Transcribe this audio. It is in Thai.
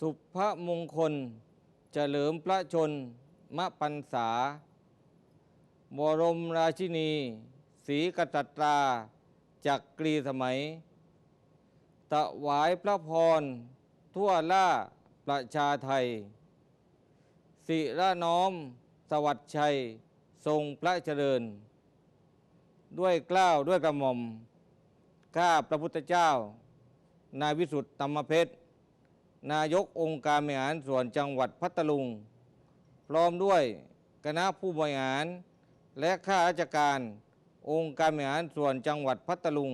สุภมงคล เฉลิมพระชนมปันษา บรมราชินีศรีกษัตราจักกรีสมัย ตะวายพระพร ทั่วล่าประชาไทย สิระน้อม สวัสดิ์ชัย ทรงพระเจริญ ด้วยกล้าวด้วยกระหม่อม ข้าพระพุทธเจ้า นายวิสุทธิ์ธรรมเพชร นายกองค์การบริหารส่วนจังหวัดพัทลุง พร้อมด้วยคณะผู้บริหาร และข้าราชการ องค์การบริหารส่วนจังหวัดพัทลุง